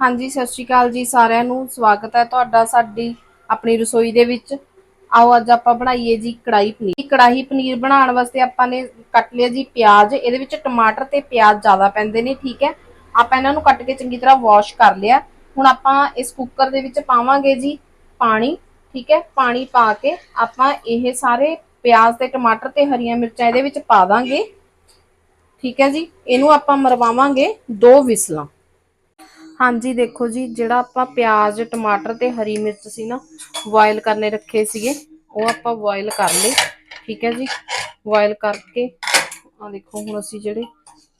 ਹਾਂਜੀ, ਸਤਿ ਸ਼੍ਰੀ ਅਕਾਲ ਜੀ ਸਾਰਿਆਂ ਨੂੰ। ਸਵਾਗਤ ਹੈ ਤੁਹਾਡਾ ਸਾਡੀ ਆਪਣੀ ਰਸੋਈ ਦੇ ਵਿੱਚ। ਆਓ, ਅੱਜ ਆਪਾਂ ਬਣਾਈਏ ਜੀ ਕੜਾਈ ਪਨੀਰ। ਕੜਾਈ ਪਨੀਰ ਬਣਾਉਣ ਵਾਸਤੇ ਆਪਾਂ ਨੇ ਕੱਟ ਲਿਆ ਜੀ ਪਿਆਜ਼। ਇਹਦੇ ਵਿੱਚ ਟਮਾਟਰ ਤੇ ਪਿਆਜ਼ ਜ਼ਿਆਦਾ ਪੈਂਦੇ ਨੇ, ਠੀਕ ਹੈ? ਆਪਾਂ ਇਹਨਾਂ ਨੂੰ ਕੱਟ ਕੇ ਚੰਗੀ ਤਰ੍ਹਾਂ ਵਾਸ਼ ਕਰ ਲਿਆ। ਹੁਣ ਆਪਾਂ ਇਸ ਕੁੱਕਰ ਦੇ ਵਿੱਚ ਪਾਵਾਂਗੇ ਜੀ ਪਾਣੀ, ਠੀਕ ਹੈ? ਪਾਣੀ ਪਾ ਕੇ ਆਪਾਂ ਇਹ ਸਾਰੇ ਪਿਆਜ਼ ਤੇ ਟਮਾਟਰ ਤੇ ਹਰੀਆਂ ਮਿਰਚਾਂ ਇਹਦੇ ਵਿੱਚ ਪਾ ਦਾਂਗੇ। ਠੀਕ ਹੈ ਜੀ? ਇਹਨੂੰ ਆਪਾਂ ਮਰਵਾਵਾਂਗੇ ਦੋ ਵਿਸਲਾਂ। ਹਾਂਜੀ, ਦੇਖੋ ਜੀ, ਜਿਹੜਾ ਆਪਾਂ ਪਿਆਜ਼, ਟਮਾਟਰ ਤੇ ਹਰੀ ਮਿਰਚ ਸੀ ਨਾ ਬੋਇਲ ਕਰਨੇ ਰੱਖੇ ਸੀਗੇ, ਉਹ ਆਪਾਂ ਬੋਇਲ ਕਰ ਲਏ, ਠੀਕ ਹੈ ਜੀ? ਬੋਇਲ ਕਰਕੇ ਆ ਦੇਖੋ, ਹੁਣ ਅਸੀਂ ਜਿਹੜੇ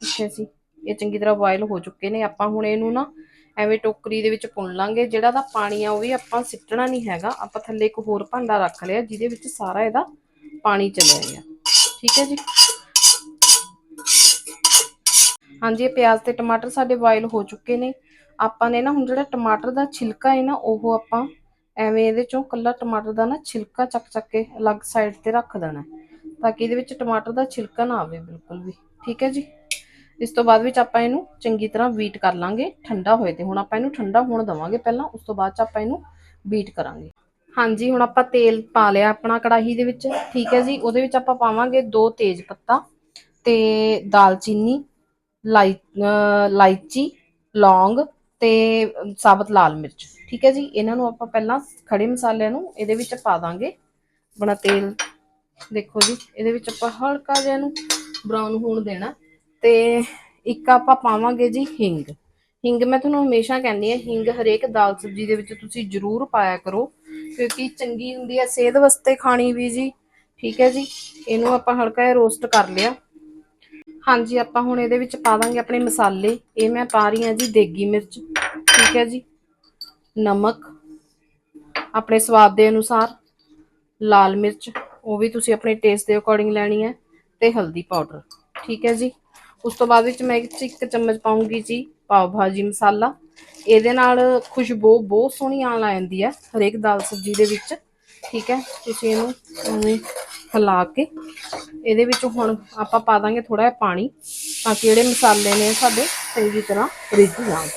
ਪਿੱਛੇ ਸੀ ਇਹ ਚੰਗੀ ਤਰ੍ਹਾਂ ਬੋਇਲ ਹੋ ਚੁੱਕੇ ਨੇ। ਆਪਾਂ ਹੁਣ ਇਹਨੂੰ ਨਾ ਐਵੇਂ ਟੋਕਰੀ ਦੇ ਵਿੱਚ ਪੁਣ ਲਾਂਗੇ। ਜਿਹੜਾ ਦਾ ਪਾਣੀ ਆ, ਉਹ ਵੀ ਆਪਾਂ ਸਿੱਟਣਾ ਨਹੀਂ ਹੈਗਾ। ਆਪਾਂ ਥੱਲੇ ਇੱਕ ਹੋਰ ਭਾਂਡਾ ਰੱਖ ਲਿਆ, ਜਿਹਦੇ ਵਿੱਚ ਸਾਰਾ ਇਹਦਾ ਪਾਣੀ ਚਲਿਆ ਗਿਆ ਠੀਕ ਹੈ ਜੀ? ਹਾਂਜੀ, ਇਹ ਪਿਆਜ਼ ਤੇ ਟਮਾਟਰ ਸਾਡੇ ਬੋਇਲ ਹੋ ਚੁੱਕੇ ਨੇ। ਆਪਾਂ ਨੇ ਨਾ ਹੁਣ ਜਿਹੜਾ ਟਮਾਟਰ ਦਾ ਛਿਲਕਾ ਹੈ ਨਾ, ਉਹ ਆਪਾਂ ਐਵੇਂ ਇਹਦੇ ਚੋਂ ਕੱਲਾ ਟਮਾਟਰ ਦਾ ਨਾ ਛਿਲਕਾ ਚੱਕ ਚੱਕ ਕੇ ਅਲੱਗ ਸਾਈਡ ਤੇ ਰੱਖ ਦੇਣਾ ਤਾਂ ਕਿ ਇਹਦੇ ਵਿੱਚ ਟਮਾਟਰ ਦਾ ਛਿਲਕਾ ਨਾ ਆਵੇ ਬਿਲਕੁਲ ਵੀ, ਠੀਕ ਹੈ ਜੀ? ਇਸ ਤੋਂ ਬਾਅਦ ਵਿੱਚ ਆਪਾਂ ਇਹਨੂੰ ਚੰਗੀ ਤਰ੍ਹਾਂ ਬੀਟ ਕਰ ਲਾਂਗੇ, ਠੰਡਾ ਹੋਏ ਤੇ। ਹੁਣ ਆਪਾਂ ਇਹਨੂੰ ਠੰਡਾ ਹੋਣ ਦਵਾਂਗੇ ਪਹਿਲਾਂ, ਉਸ ਤੋਂ ਬਾਅਦ ਚ ਆਪਾਂ ਇਹਨੂੰ ਬੀਟ ਕਰਾਂਗੇ। ਹਾਂਜੀ, ਹੁਣ ਆਪਾਂ ਤੇਲ ਪਾ ਲਿਆ ਆਪਣਾ ਕੜਾਹੀ ਦੇ ਵਿੱਚ, ਠੀਕ ਹੈ ਜੀ? ਉਹਦੇ ਵਿੱਚ ਆਪਾਂ ਪਾਵਾਂਗੇ ਦੋ ਤੇਜ ਪੱਤਾ ਤੇ ਦਾਲਚੀਨੀ, ਲਾਈ, ਅਹ ਲੌਂਗ ਤੇ ਸਾਬਤ ਲਾਲ ਮਿਰਚ। ਠੀਕ ਹੈ ਜੀ? ਇਹਨਾਂ ਨੂੰ ਆਪਾਂ ਪਹਿਲਾਂ ਖੜੇ ਮਸਾਲਿਆਂ ਨੂੰ ਇਹਦੇ ਵਿੱਚ ਪਾ ਦਾਂਗੇ। ਆਪਣਾ ਤੇਲ। ਦੇਖੋ ਜੀ, ਇਹਦੇ ਵਿੱਚ ਆਪਾਂ ਹਲਕਾ ਜਿਹਾ ਇਹਨੂੰ ਬਰਾਊਨ ਹੋਣ ਦੇਣਾ। ਤੇ ਇੱਕ ਆਪਾਂ ਪਾਵਾਂਗੇ ਜੀ ਹਿੰਗ। ਹਿੰਗ ਮੈਂ ਤੁਹਾਨੂੰ ਹਮੇਸ਼ਾ ਕਹਿੰਦੀ ਹਾਂ, ਹਿੰਗ ਹਰੇਕ ਦਾਲ ਸਬਜ਼ੀ ਦੇ ਵਿੱਚ ਤੁਸੀਂ ਜ਼ਰੂਰ ਪਾਇਆ ਕਰੋ। ਕਿਉਂਕਿ ਚੰਗੀ ਹੁੰਦੀ ਹੈ, ਸਿਹਤ ਵਾਸਤੇ ਖਾਣੀ ਵੀ ਜੀ। ਠੀਕ ਹੈ ਜੀ? ਇਹਨੂੰ ਆਪਾਂ ਹਲਕਾ ਜਿਹਾ ਰੋਸਟ ਕਰ ਲਿਆ। ਹਾਂਜੀ, ਆਪਾਂ ਹੁਣ ਇਹਦੇ ਵਿੱਚ ਪਾ ਦਾਂਗੇ ਆਪਣੇ ਮਸਾਲੇ। ਇਹ ਮੈਂ ਪਾ ਰਹੀ ਹਾਂ ਜੀ ਦੇਗੀ ਮਿਰਚ। ਠੀਕ ਹੈ ਜੀ। ਨਮਕ, ਆਪਣੇ ਸਵਾਦ ਦੇ ਅਨੁਸਾਰ। ਲਾਲ ਮਿਰਚ, ਉਹ ਵੀ ਤੁਸੀਂ ਆਪਣੇ ਟੇਸਟ ਦੇ ਅਕੋਰਡਿੰਗ ਲੈਣੀ ਹੈ। ਤੇ ਹਲਦੀ ਪਾਊਡਰ ਠੀਕ ਹੈ ਜੀ। ਉਸ ਤੋਂ ਬਾਅਦ ਵਿੱਚ ਮੈਂ ਇੱਕ ਚਮਚ ਪਾਉਂਗੀ ਜੀ ਪਾਵ ਭਾਜੀ ਮਸਾਲਾ। ਇਹਦੇ ਨਾਲ ਖੁਸ਼ਬੂ ਬਹੁਤ ਸੋਹਣੀ ਆਉਣ ਲੱਗ ਜਾਂਦੀ ਹੈ ਹਰੇਕ ਦਾਲ ਸਬਜ਼ੀ ਦੇ ਵਿੱਚ। ਠੀਕ ਹੈ, ਤੁਸੀਂ ਇਹਨੂੰ ਉਵੇਂ ਹਿਲਾ ਕੇ ਇਹਦੇ ਵਿੱਚ ਹੁਣ ਆਪਾਂ ਪਾ ਦਾਂਗੇ ਥੋੜਾ ਜਿਹਾ ਪਾਣੀ ਤਾਂ ਕਿ ਜਿਹੜੇ ਮਸਾਲੇ ਨੇ ਸਾਡੇ ਚੰਗੀ ਤਰ੍ਹਾਂ ਰਿੱਝ ਜਾਣ।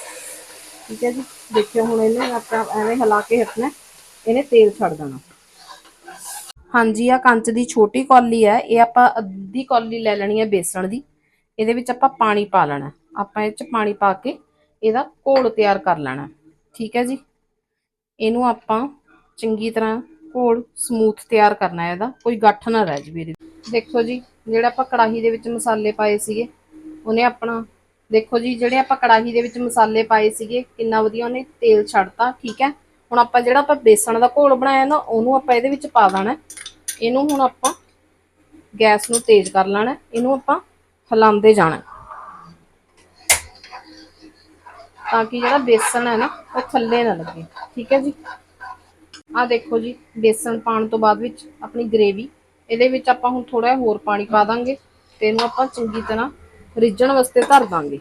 ਠੀਕ ਹੈ ਜੀ, ਦੇਖਿਓ ਹੁਣ ਇਹਨੇ ਆਪਾਂ ਐਵੇਂ ਹਿਲਾ ਕੇ ਹਟਣਾ ਇਹਨੇ ਤੇਲ ਛੱਡ ਦੇਣਾ। ਹਾਂਜੀ ਆ ਕੰਚ ਦੀ ਛੋਟੀ ਕੌਲੀ ਹੈ, ਇਹ ਆਪਾਂ ਅੱਧੀ ਕੌਲੀ ਲੈ ਲੈਣੀ ਹੈ ਬੇਸਣ ਦੀ, ਇਹਦੇ ਵਿੱਚ ਆਪਾਂ ਪਾਣੀ ਪਾ ਲੈਣਾ ਆਪਾਂ ਇਹ ਚ ਪਾਣੀ ਪਾ ਕੇ ਇਹਦਾ ਘੋਲ ਤਿਆਰ ਕਰ ਲੈਣਾ ਠੀਕ ਹੈ ਜੀ, ਇਹਨੂੰ ਆਪਾਂ ਚੰਗੀ ਤਰ੍ਹਾਂ ਘੋਲ ਸਮੂਥ ਤਿਆਰ ਕਰਨਾ ਹੈ ਇਹਦਾ, ਕੋਈ ਗੱਠ ਨਾ ਰਹਿ ਜਵੇ ਇਹਦੇ ਦੇਖੋ ਜੀ, ਜਿਹੜਾ ਆਪਾਂ ਕੜਾਹੀ ਦੇ ਵਿੱਚ ਮਸਾਲੇ ਪਾਏ ਸੀਗੇ, ਉਹਨੇ ਆਪਣਾ, ਦੇਖੋ ਜੀ, ਜਿਹੜੇ ਆਪਾਂ ਕੜਾਹੀ ਦੇ ਵਿੱਚ ਮਸਾਲੇ ਪਾਏ ਸੀਗੇ, ਕਿੰਨਾ ਵਧੀਆ ਉਹਨੇ ਤੇਲ ਛੱਡਤਾ, ਠੀਕ ਹੈ? ਹੁਣ ਆਪਾਂ ਜਿਹੜਾ ਆਪਾਂ ਬੇਸਣ ਦਾ ਘੋਲ ਬਣਾਇਆ ਨਾ, ਉਹਨੂੰ ਆਪਾਂ ਇਹਦੇ ਵਿੱਚ ਪਾ ਦੇਣਾ ਇਹਨੂੰ ਹੁਣ ਆਪਾਂ ਗੈਸ ਨੂੰ ਤੇਜ਼ ਕਰ ਲੈਣਾ ਇਹਨੂੰ ਆਪਾਂ ਹਿਲਾਉਂਦੇ ਜਾਣਾ ਤਾਂ ਕਿ ਜਿਹੜਾ ਬੇਸਣ ਹੈ ਨਾ, ਉਹ ਥੱਲੇ ਨਾ ਲੱਗੇ, ਠੀਕ ਹੈ ਜੀ? ਆ ਦੇਖੋ ਜੀ ਬੇਸਣ ਪਾਉਣ ਤੋਂ ਬਾਅਦ ਵਿੱਚ ਆਪਣੀ ਗ੍ਰੇਵੀ ਇਹਦੇ ਵਿੱਚ ਆਪਾਂ ਹੁਣ ਥੋੜਾ ਹੋਰ ਪਾਣੀ ਪਾ ਦਾਂਗੇ ਤੇ ਇਹਨੂੰ ਆਪਾਂ ਚੰਗੀ ਤਰ੍ਹਾਂ ਰਿੱਝਣ ਵਾਸਤੇ ਧਰ ਦਾਂਗੇ।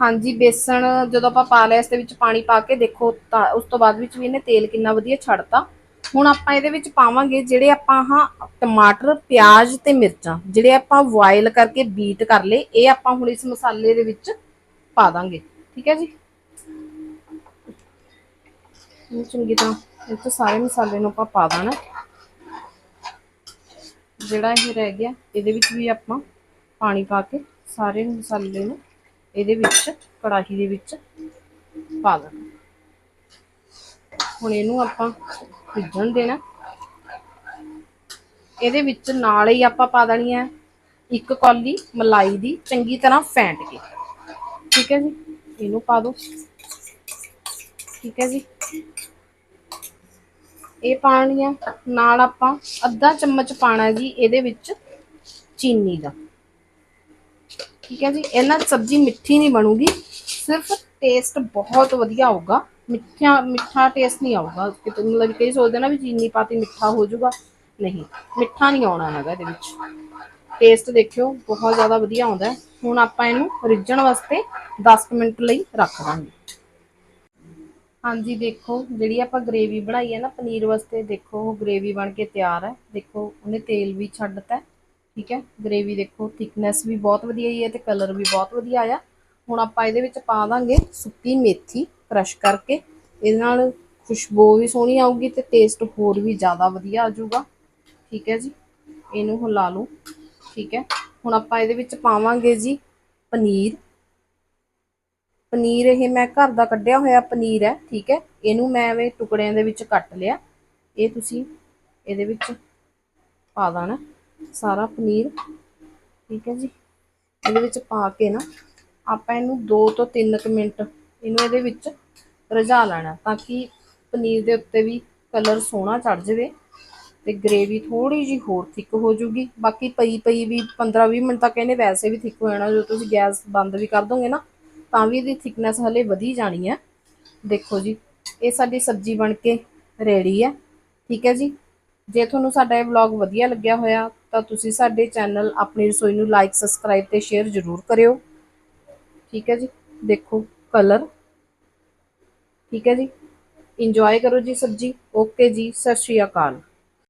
ਹਾਂਜੀ ਬੇਸਣ ਜਦੋਂ ਆਪਾਂ ਪਾ ਲਿਆ, ਇਸ ਦੇ ਵਿੱਚ ਪਾਣੀ ਪਾ ਕੇ ਦੇਖੋ ਤਾਂ ਉਸ ਤੋਂ ਬਾਅਦ ਵਿੱਚ ਵੀ ਇਹਨੇ ਤੇਲ ਕਿੰਨਾ ਵਧੀਆ ਛੱਡਤਾ। ਹੁਣ ਆਪਾਂ ਇਹਦੇ ਵਿੱਚ ਪਾਵਾਂਗੇ ਜਿਹੜੇ ਆਪਾਂ ਹਾਂ ਟਮਾਟਰ, ਪਿਆਜ਼ ਤੇ ਮਿਰਚਾਂ, ਜਿਹੜੇ ਆਪਾਂ ਬੋਇਲ ਕਰਕੇ ਬੀਟ ਕਰ ਲਏ, ਇਹ ਆਪਾਂ ਹੁਣ ਇਸ ਮਸਾਲੇ ਦੇ ਵਿੱਚ ਪਾ ਦਾਂਗੇ। ਠੀਕ ਹੈ ਜੀ? ਚੰਗੀ ਤਰ੍ਹਾਂ ਇਹ ਤੋਂ ਸਾਰੇ ਮਸਾਲੇ ਨੂੰ ਆਪਾਂ ਪਾ ਦੇਣਾ। ਜਿਹੜਾ ਇਹ ਰਹਿ ਗਿਆ, ਇਹਦੇ ਵਿੱਚ ਵੀ ਆਪਾਂ ਪਾਣੀ ਪਾ ਕੇ ਸਾਰੇ ਮਸਾਲੇ ਨੂੰ ਇਹਦੇ ਵਿੱਚ, ਕੜਾਹੀ ਦੇ ਵਿੱਚ ਪਾ ਦੇਣਾ। ਹੁਣ ਇਹਨੂੰ ਆਪਾਂ ਭਿੱਜਣ ਦੇਣਾ। ਇਹਦੇ ਵਿੱਚ ਨਾਲ ਹੀ ਆਪਾਂ ਪਾ ਦੇਣੀ ਹੈ ਇੱਕ ਕੌਲੀ ਮਲਾਈ ਦੀ ਚੰਗੀ ਤਰ੍ਹਾਂ ਫੈਂਟ ਕੇ। ਠੀਕ ਹੈ ਜੀ? ਇਹਨੂੰ ਪਾ ਦਿਓ ਠੀਕ ਹੈ ਜੀ? ਇਹ ਪਾਣੀ ਆ, ਨਾਲ ਆਪਾਂ ਅੱਧਾ ਚਮਚ ਪਾਣਾ ਜੀ ਇਹਦੇ ਵਿੱਚ ਚੀਨੀ ਦਾ। ਠੀਕ ਹੈ ਜੀ, ਇਹਨਾਂ ਸਬਜ਼ੀ ਮਿੱਠੀ ਨਹੀਂ ਬਣੂਗੀ, ਸਿਰਫ ਟੇਸਟ ਬਹੁਤ ਵਧੀਆ ਆਊਗਾ। ਮਿੱਠਾ ਮਿੱਠਾ ਟੇਸਟ ਨਹੀਂ ਆਊਗਾ। ਕਿਤੇ ਮਤਲਬ ਕਈ ਸੋਚਦੇ ਨਾ ਵੀ ਚੀਨੀ ਪਾਤੀ ਮਿੱਠਾ ਹੋ ਜਾਊਗਾ। ਨਹੀਂ, ਮਿੱਠਾ ਨਹੀਂ ਆਉਣਾ ਹੈਗਾ ਇਹਦੇ ਵਿੱਚ। ਟੇਸਟ ਦੇਖਿਓ, ਬਹੁਤ ਜ਼ਿਆਦਾ ਵਧੀਆ ਆਉਂਦਾ ਹੁਣ ਆਪਾਂ ਇਹਨੂੰ ਰਿੱਝਣ ਵਾਸਤੇ 10 ਮਿੰਟ ਲਈ ਰੱਖ ਦਾਂਗੇ। ਹਾਂਜੀ, ਦੇਖੋ, ਜਿਹੜੀ ਆਪਾਂ ਗ੍ਰੇਵੀ ਬਣਾਈ ਹੈ ਨਾ, ਪਨੀਰ ਵਾਸਤੇ, ਦੇਖੋ, ਉਹ ਗ੍ਰੇਵੀ ਬਣ ਕੇ ਤਿਆਰ ਹੈ। ਦੇਖੋ, ਉਹਨੇ ਤੇਲ ਵੀ ਛੱਡਤਾ ਹੈ। ਠੀਕ ਹੈ? ਗ੍ਰੇਵੀ, ਦੇਖੋ, ਥਿਕਨੈਸ ਵੀ ਬਹੁਤ ਵਧੀਆ ਹੀ ਹੈ ਤੇ ਕਲਰ ਵੀ ਬਹੁਤ ਵਧੀਆ ਆਇਆ। ਹੁਣ ਆਪਾਂ ਇਹਦੇ ਵਿੱਚ ਪਾ ਦਾਂਗੇ ਸੁੱਕੀ ਮੇਥੀ ਕ੍ਰਸ਼ ਕਰਕੇ। ਇਹਦੇ ਨਾਲ ਖੁਸ਼ਬੂ ਵੀ ਸੋਹਣੀ ਆਊਗੀ ਤੇ ਟੇਸਟ ਹੋਰ ਵੀ ਜ਼ਿਆਦਾ ਵਧੀਆ ਆ ਜਾਊਗਾ। ਠੀਕ ਹੈ ਜੀ? ਇਹਨੂੰ ਹਿਲਾ ਲਓ, ਠੀਕ ਹੈ? ਹੁਣ ਆਪਾਂ ਇਹਦੇ ਵਿੱਚ ਪਾਵਾਂਗੇ ਜੀ ਪਨੀਰ। ਪਨੀਰ ਇਹ ਮੈਂ ਘਰ ਦਾ ਕੱਢਿਆ ਹੋਇਆ ਪਨੀਰ ਹੈ, ਠੀਕ ਹੈ। ਇਹਨੂੰ ਮੈਂ ਐਵੇਂ ਟੁਕੜਿਆਂ ਦੇ ਵਿੱਚ ਕੱਟ ਲਿਆ। ਇਹ ਤੁਸੀਂ ਇਹਦੇ ਵਿੱਚ ਪਾ ਦੇਣਾ ਸਾਰਾ ਪਨੀਰ, ਠੀਕ ਹੈ ਜੀ। ਇਹਦੇ ਵਿੱਚ ਪਾ ਕੇ ਨਾ ਆਪਾਂ ਇਹਨੂੰ 2 ਤੋਂ 3 ਕੁ ਮਿੰਟ ਇਹਨੂੰ ਇਹਦੇ ਵਿੱਚ ਰਝਾ ਲੈਣਾ ਤਾਂ ਕਿ ਪਨੀਰ ਦੇ ਉੱਤੇ ਵੀ ਕਲਰ ਸੋਹਣਾ ਚੜ ਜਾਵੇ ਤੇ ਗ੍ਰੇਵੀ ਥੋੜੀ ਜੀ ਹੋਰ ਥਿੱਕ ਹੋ ਜੂਗੀ ਬਾਕੀ ਪਈ ਪਈ ਵੀ 15-20 ਮਿੰਟ ਤੱਕ ਇਹਨੇ ਵੈਸੇ ਵੀ ਥਿੱਕ ਹੋ ਜਾਣਾ। ਜਦੋਂ ਤੁਸੀਂ ਗੈਸ ਬੰਦ ਵੀ ਕਰ ਦੋਗੇ ਨਾ ਤਾਂ ਵੀ ਇਹਦੀ ਥਿਕਨੈਸ ਹਲੇ ਵਧੀ ਜਾਣੀ ਹੈ। ਦੇਖੋ ਜੀ, ਇਹ ਸਾਡੀ ਸਬਜ਼ੀ ਬਣ ਕੇ ਰੈਡੀ ਹੈ। ਠੀਕ ਹੈ ਜੀ? ਜੇ ਤੁਹਾਨੂੰ ਸਾਡਾ ਇਹ ਵਲੌਗ ਵਧੀਆ ਲੱਗਿਆ ਹੋਇਆ, ਤਾਂ ਤੁਸੀਂ ਸਾਡੇ ਚੈਨਲ ਆਪਣੀ ਰਸੋਈ ਨੂੰ ਲਾਈਕ ਸਬਸਕ੍ਰਾਈਬ ਤੇ ਸ਼ੇਅਰ ਜ਼ਰੂਰ ਕਰਿਓ। ਠੀਕ ਹੈ ਜੀ? ਦੇਖੋ ਕਲਰ ਠੀਕ ਹੈ ਜੀ? ਇੰਜੋਏ ਕਰੋ ਜੀ ਸਬਜ਼ੀ। ਓਕੇ ਜੀ, ਸਤਿ ਸ਼੍ਰੀ ਅਕਾਲ।